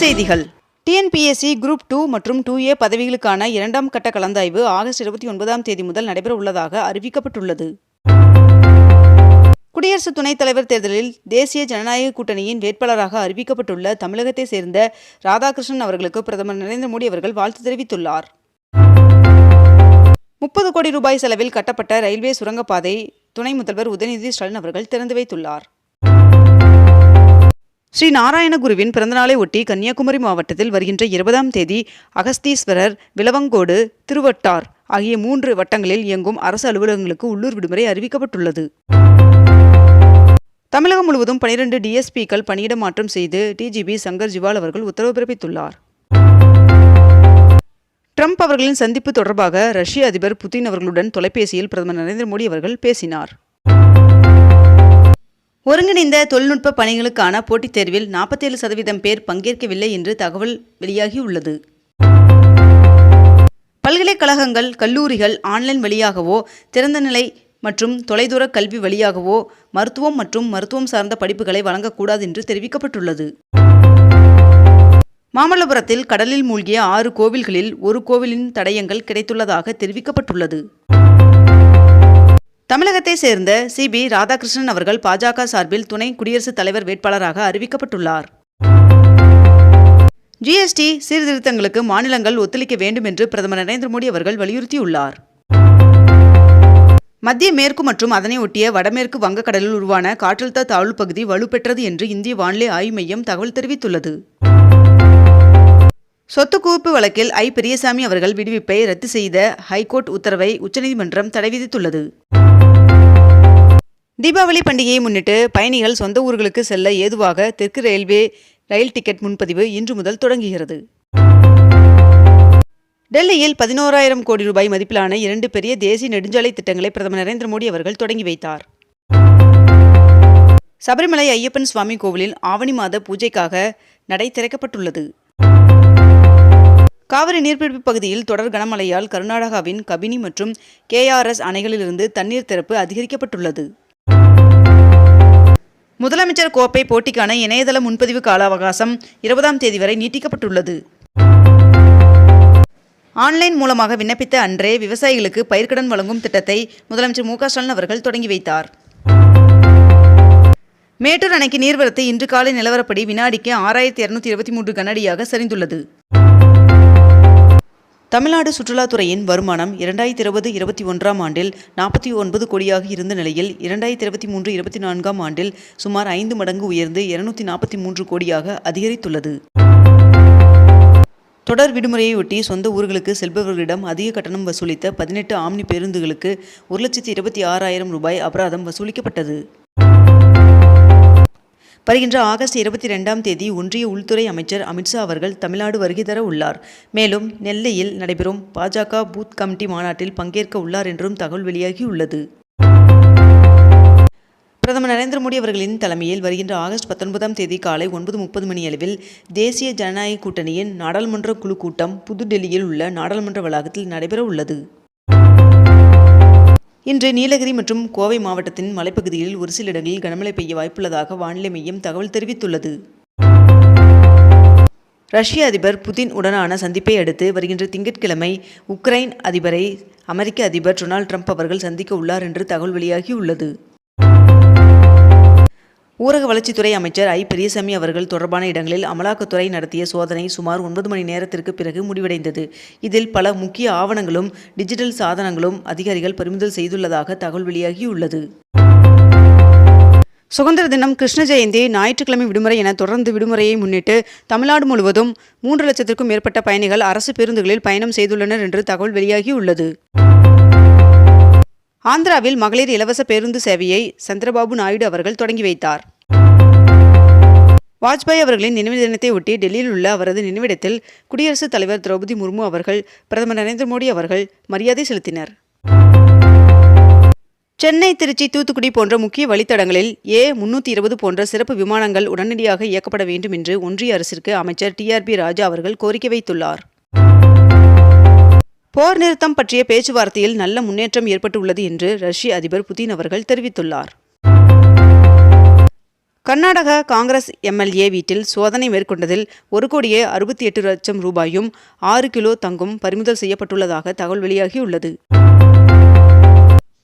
செய்திகள். TNPSC group two மற்றும் two A பதவிகளுக்கான இரண்டாம் கட்ட கலந்தாய்வு ஆகஸ்ட் இருபத்தி ஒன்பதாம் தேதி முதல் நடைபெற உள்ளதாக அறிவிக்கப்பட்டுள்ளது. குடியரசு துணைத் தலைவர் தேர்தலில் தேசிய ஜனநாயக கூட்டணியின் வேட்பாளராக அறிவிக்கப்பட்டுள்ள தமிழகத்தை சேர்ந்த ராதாகிருஷ்ணன் அவர்களுக்கு பிரதமர் நரேந்திர மோடி அவர்கள் வாழ்த்து தெரிவித்துள்ளார். முப்பது கோடி ரூபாய் செலவில் கட்டப்பட்ட ரயில்வே சுரங்கப்பாதை துணை முதல்வர் உதயநிதி ஸ்டாலின் அவர்கள் திறந்து வைத்துள்ளார். ஸ்ரீ நாராயணகுருவின் பிறந்தநாளை ஒட்டி கன்னியாகுமரி மாவட்டத்தில் வருகின்ற இருபதாம் தேதி அகஸ்தீஸ்வரர் விலவங்கோடு திருவட்டார் ஆகிய மூன்று வட்டங்களில் இயங்கும் அரசு அலுவலகங்களுக்கு உள்ளூர் விடுமுறை அறிவிக்கப்பட்டுள்ளது. தமிழகம் முழுவதும் பனிரெண்டு டிஎஸ்பிக்கள் பணியிட மாற்றம் செய்து டிஜிபி சங்கர் ஜிவால் அவர்கள் உத்தரவு பிறப்பித்துள்ளார். ட்ரம்ப் அவர்களின் சந்திப்பு தொடர்பாக ரஷ்ய அதிபர் புதின் அவர்களுடன் தொலைபேசியில் பிரதமர் நரேந்திர மோடி அவர்கள் பேசினார். ஒருங்கிணைந்த தொழில்நுட்ப பணிகளுக்கான போட்டித் தேர்வில் நாற்பத்தேழு சதவீதம் பேர் பங்கேற்கவில்லை என்று தகவல் வெளியாகியுள்ளது. பல்கலைக்கழகங்கள் கல்லூரிகள் ஆன்லைன் வழியாகவோ திறந்தநிலை மற்றும் தொலைதூர கல்வி வழியாகவோ மருத்துவம் மற்றும் மருத்துவம் சார்ந்த படிப்புகளை வழங்கக்கூடாது என்று தெரிவிக்கப்பட்டுள்ளது. மாமல்லபுரத்தில் கடலில் மூழ்கிய ஆறு கோவில்களில் ஒரு கோவிலின் தடயங்கள் கிடைத்துள்ளதாக தெரிவிக்கப்பட்டுள்ளது. தமிழகத்தை சேர்ந்த சிபி ராதாகிருஷ்ணன் அவர்கள் பாஜக சார்பில் துணை குடியரசுத் தலைவர் வேட்பாளராக அறிவிக்கப்பட்டுள்ளார். ஜிஎஸ்டி சீர்திருத்தங்களுக்கு மாநிலங்கள் ஒத்துழைக்க வேண்டும் என்று பிரதமர் நரேந்திர மோடி அவர்கள் வலியுறுத்தியுள்ளார். மத்திய மேற்கு மற்றும் அதனை ஒட்டிய வடமேற்கு வங்கக்கடலில் உருவான காற்றழுத்த தாழ்வு பகுதி வலுப்பெற்றது என்று இந்திய வானிலை ஆய்வு மையம் தகவல் தெரிவித்துள்ளது. சொத்து குவிப்பு வழக்கில் ஐ. பெரியசாமி அவர்கள் விடுவிப்பை ரத்து செய்த ஹைகோர்ட் உத்தரவை உச்சநீதிமன்றம் தடை விதித்துள்ளது. தீபாவளி பண்டிகையை முன்னிட்டு பயணிகள் சொந்த ஊர்களுக்கு செல்ல ஏதுவாக தெற்கு ரயில்வே ரயில் டிக்கெட் முன்பதிவு இன்று முதல் தொடங்குகிறது. டெல்லியில் பதினோராயிரம் கோடி ரூபாய் மதிப்பிலான இரண்டு பெரிய தேசிய நெடுஞ்சாலை திட்டங்களை பிரதமர் நரேந்திர மோடி அவர்கள் தொடங்கி வைத்தார். சபரிமலை ஐயப்பன் சுவாமி கோவிலில் ஆவணி மாத பூஜைக்காக நடை திறக்கப்பட்டுள்ளது. காவிரி நீர்பிடிப்பு பகுதியில் தொடர் கனமழையால் கர்நாடகாவின் கபினி மற்றும் கேஆர்எஸ் அணைகளிலிருந்து தண்ணீர் திறப்பு அதிகரிக்கப்பட்டுள்ளது. முதலமைச்சர் கோப்பை போட்டிக்கான இணையதள முன்பதிவு கால அவகாசம் இருபதாம் தேதி வரை நீட்டிக்கப்பட்டுள்ளது. ஆன்லைன் மூலமாக விண்ணப்பித்த அன்றே விவசாயிகளுக்கு பயிர்க்கடன் வழங்கும் திட்டத்தை முதலமைச்சர் மு ஸ்டாலின் அவர்கள் தொடங்கி வைத்தார். மேட்டூர் அணைக்கு நீர்வரத்து இன்று காலை நிலவரப்படி வினாடிக்கு ஆறாயிரத்தி இருநூத்தி இருபத்தி மூன்று கனஅடியாக சரிந்துள்ளது. தமிழ்நாடு சுற்றுலாத்துறையின் வருமானம் இரண்டாயிரத்தி இருபது இருபத்தி ஒன்றாம் ஆண்டில் நாற்பத்தி ஒன்பது கோடியாக இருந்த நிலையில் இரண்டாயிரத்தி இருபத்தி மூன்று இருபத்தி நான்காம் ஆண்டில் சுமார் ஐந்து மடங்கு உயர்ந்து இருநூத்தி நாற்பத்தி மூன்று கோடியாக அதிகரித்துள்ளது. தொடர் விடுமுறையொட்டி சொந்த ஊர்களுக்கு செல்பவர்களிடம் அதிக கட்டணம் வசூலித்த பதினெட்டு ஆம்னி பேருந்துகளுக்கு ஒரு லட்சத்தி இருபத்தி ஆறாயிரம் ரூபாய் அபராதம் வசூலிக்கப்பட்டது. வருகின்ற ஆகஸ்ட் இருபத்தி ரெண்டாம் தேதி ஒன்றிய உள்துறை அமைச்சர் அமித்ஷா அவர்கள் தமிழ்நாடு வருகை தர உள்ளார். மேலும் நெல்லையில் நடைபெறும் பாஜக பூத் கமிட்டி மாநாட்டில் பங்கேற்க உள்ளார் என்றும் தகவல் வெளியாகியுள்ளது. பிரதமர் நரேந்திர மோடி அவர்களின் தலைமையில் வருகின்ற ஆகஸ்ட் பத்தொன்பதாம் தேதி காலை ஒன்பது முப்பது மணியளவில் தேசிய ஜனநாயக கூட்டணியின் நாடாளுமன்ற குழு கூட்டம் புதுடெல்லியில் உள்ள நாடாளுமன்ற வளாகத்தில் நடைபெற உள்ளது. இன்று நீலகிரி மற்றும் கோவை மாவட்டத்தின் மலைப்பகுதியில் ஒரு சில இடங்களில் கனமழை பெய்ய வாய்ப்புள்ளதாக வானிலை மையம் தகவல் தெரிவித்துள்ளது. ரஷ்ய அதிபர் புதின் உடனான சந்திப்பை அடுத்து வருகின்ற திங்கட்கிழமை உக்ரைன் அதிபரை அமெரிக்க அதிபர் டொனால்ட் ட்ரம்ப் அவர்கள் சந்திக்க உள்ளார் என்று தகவல் வெளியாகியுள்ளது. ஊரக வளர்ச்சித்துறை அமைச்சர் ஐ. பெரியசாமி அவர்கள் தொடர்பான இடங்களில் அமலாக்கத்துறை நடத்திய சோதனை சுமார் ஒன்பது மணி நேரத்திற்கு பிறகு முடிவடைந்தது. இதில் பல முக்கிய ஆவணங்களும் டிஜிட்டல் சாதனங்களும் அதிகாரிகள் பறிமுதல் செய்துள்ளதாக தகவல் வெளியாகியுள்ளது. சுதந்திர தினம் கிருஷ்ண ஜெயந்தி ஞாயிற்றுக்கிழமை விடுமுறை என தொடர்ந்து விடுமுறையை முன்னிட்டு தமிழ்நாடு முழுவதும் மூன்று லட்சத்திற்கும் மேற்பட்ட பயணிகள் அரசு பேருந்துகளில் பயணம் செய்துள்ளனர் என்று தகவல் வெளியாகியுள்ளது. ஆந்திராவில் மகளிர் இலவச பேருந்து சேவையை சந்திரபாபு நாயுடு அவர்கள் தொடங்கி வைத்தார். வாஜ்பாய் அவர்களின் நினைவு தினத்தை ஒட்டி டெல்லியில் உள்ள அவரது நினைவிடத்தில் குடியரசுத் தலைவர் திரௌபதி முர்மு அவர்கள் பிரதமர் நரேந்திர மோடி அவர்கள் மரியாதை செலுத்தினர். சென்னை திருச்சி தூத்துக்குடி போன்ற முக்கிய வழித்தடங்களில் ஏ முன்னூற்றி இருபது போன்ற சிறப்பு விமானங்கள் உடனடியாக இயக்கப்பட வேண்டும் என்று ஒன்றிய அரசிற்கு அமைச்சர் டிஆர்பி ராஜா அவர்கள் கோரிக்கை வைத்துள்ளார். போர் நிறுத்தம் பற்றிய பேச்சுவார்த்தையில் நல்ல முன்னேற்றம் ஏற்பட்டுள்ளது என்று ரஷ்ய அதிபர் புதின் அவர்கள் தெரிவித்துள்ளார். கர்நாடக காங்கிரஸ் எம்எல்ஏ வீட்டில் சோதனை மேற்கொண்டதில் ஒரு கோடியே அறுபத்தி எட்டு லட்சம் ரூபாயும் ஆறு கிலோ தங்கும் பறிமுதல் செய்யப்பட்டுள்ளதாக தகவல் வெளியாகியுள்ளது.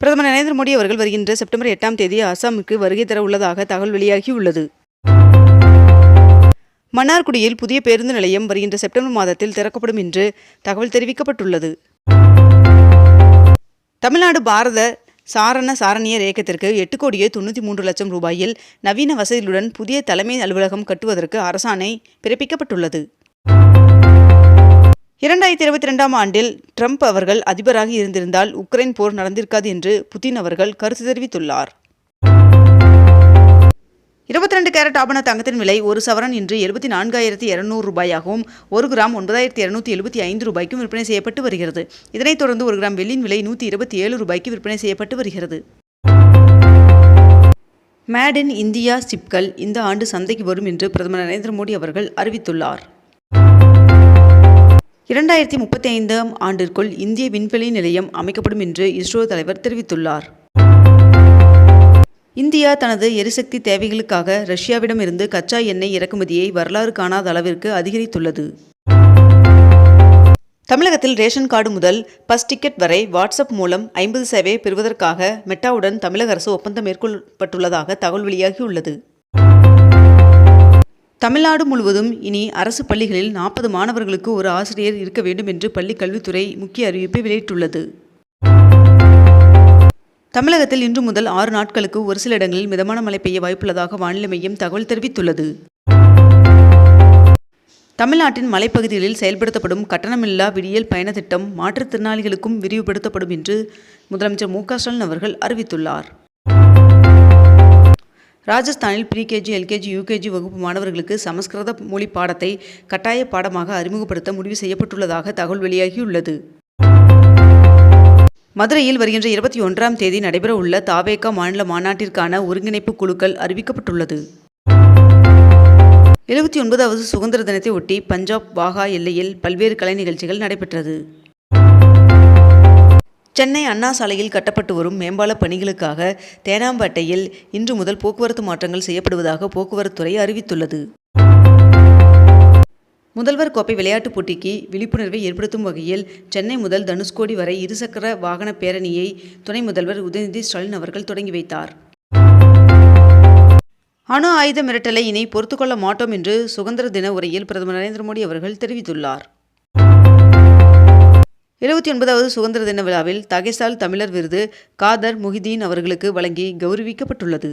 பிரதமர் நரேந்திர மோடி அவர்கள் வருகின்ற செப்டம்பர் எட்டாம் தேதி அசாமுக்கு வருகை தர உள்ளதாக தகவல் வெளியாகியுள்ளது. மன்னார்குடியில் புதிய பேருந்து நிலையம் வருகின்ற செப்டம்பர் மாதத்தில் திறக்கப்படும் என்று தகவல் தெரிவிக்கப்பட்டுள்ளது. தமிழ்நாடு பாரத சாரண சாரணியர் இயக்கத்திற்கு எட்டு கோடியே தொண்ணூற்றி மூன்று லட்சம் ரூபாயில் நவீன வசதிகளுடன் புதிய தலைமை அலுவலகம் கட்டுவதற்கு அரசாணை பிறப்பிக்கப்பட்டுள்ளது. இரண்டாயிரத்தி இருபத்தி ரெண்டாம் ஆண்டில் ட்ரம்ப் அவர்கள் அதிபராக இருந்திருந்தால் உக்ரைன் போர் நடந்திருக்காது என்று புதின் அவர்கள் கருத்து தெரிவித்துள்ளார். இருபத்தி ரெண்டு கேரட் ஆபண தங்கத்தின் விலை ஒரு சவரன் இன்று எழுபத்தி நான்காயிரத்தி இருநூறு ரூபாயாகவும் ஒரு கிராம் ஒன்பதாயிரத்தி இருநூத்தி எழுபத்தி ஐந்து ரூபாய்க்கும் விற்பனை செய்யப்பட்டு வருகிறது. இதனைத் தொடர்ந்து ஒரு கிராம் வெள்ளியின் விலை நூற்றி இருபத்தி ஏழு ரூபாய்க்கு விற்பனை செய்யப்பட்டு வருகிறது. மேட் இன் இந்தியா சிப்கள் இந்த ஆண்டு சந்தைக்கு வரும் என்று பிரதமர் நரேந்திர மோடி அவர்கள் அறிவித்துள்ளார். இரண்டாயிரத்தி முப்பத்தி ஐந்தாம் ஆண்டிற்குள் இந்திய விண்வெளி நிலையம் அமைக்கப்படும் என்று இஸ்ரோ தலைவர் தெரிவித்துள்ளார். இந்தியா தனது எரிசக்தி தேவைகளுக்காக ரஷ்யாவிடமிருந்து கச்சா எண்ணெய் இறக்குமதியை வரலாறு காணாத அளவிற்கு அதிகரித்துள்ளது. தமிழகத்தில் ரேஷன் கார்டு முதல் பஸ் டிக்கெட் வரை வாட்ஸ்அப் மூலம் ஐம்பது சேவை பெறுவதற்காக மெட்டாவுடன் தமிழக அரசு ஒப்பந்தம் மேற்கொள்ளப்பட்டுள்ளதாக தகவல் வெளியாகியுள்ளது. தமிழ்நாடு முழுவதும் இனி அரசு பள்ளிகளில் நாற்பது மாணவர்களுக்கு ஒரு ஆசிரியர் இருக்க வேண்டும் என்று பள்ளிக் கல்வித்துறை முக்கிய அறிவிப்பை வெளியிட்டுள்ளது. தமிழகத்தில் இன்று முதல் ஆறு நாட்களுக்கு ஒரு சில இடங்களில் மிதமான மழை பெய்ய வாய்ப்புள்ளதாக வானிலை மையம் தகவல் தெரிவித்துள்ளது. தமிழ்நாட்டின் மலைப்பகுதிகளில் செயல்படுத்தப்படும் கட்டணமில்லா விடியல் பயண திட்டம் மாற்றுத்திறனாளிகளுக்கும் விரிவுபடுத்தப்படும் என்று முதலமைச்சர் மு க ஸ்டாலின் அவர்கள் அறிவித்துள்ளார். ராஜஸ்தானில் ப்ரீகேஜி எல்கேஜி யூகேஜி வகுப்பு மாணவர்களுக்கு சமஸ்கிருத மொழி பாடத்தை கட்டாய பாடமாக அறிமுகப்படுத்த முடிவு செய்யப்பட்டுள்ளதாக தகவல் வெளியாகியுள்ளது. மதுரையில் வருகின்ற இருபத்தி ஒன்றாம் தேதி நடைபெறவுள்ள தாவேகா மாநில மாநாட்டிற்கான ஒருங்கிணைப்பு குழுக்கள் அறிவிக்கப்பட்டுள்ளது. எழுபத்தி ஒன்பதாவது சுதந்திர தினத்தை ஒட்டி பஞ்சாப் வாகா எல்லையில் பல்வேறு கலை நிகழ்ச்சிகள் நடைபெற்றது. சென்னை அண்ணா சாலையில் கட்டப்பட்டு வரும் மேம்பால பணிகளுக்காக தேனாம்பேட்டையில் இன்று முதல் போக்குவரத்து மாற்றங்கள் செய்யப்படுவதாக போக்குவரத்துறை அறிவித்துள்ளது. முதல்வர் கோப்பை விளையாட்டுப் போட்டிக்கு விழிப்புணர்வை ஏற்படுத்தும் வகையில் சென்னை முதல் தனுஷ்கோடி வரை இருசக்கர வாகன பேரணியை துணை முதல்வர் உதயநிதி ஸ்டாலின் அவர்கள் தொடங்கி வைத்தார். அணு ஆயுத மிரட்டலை இனி பொறுத்துக்கொள்ள மாட்டோம் என்று சுதந்திர தின உரையில் பிரதமர் நரேந்திர மோடி அவர்கள் தெரிவித்துள்ளார். எழுபத்தி ஒன்பதாவது சுதந்திர தின விழாவில் தகைசால் தமிழர் விருது காதர் முஹிதீன் அவர்களுக்கு வழங்கி கௌரவிக்கப்பட்டுள்ளது.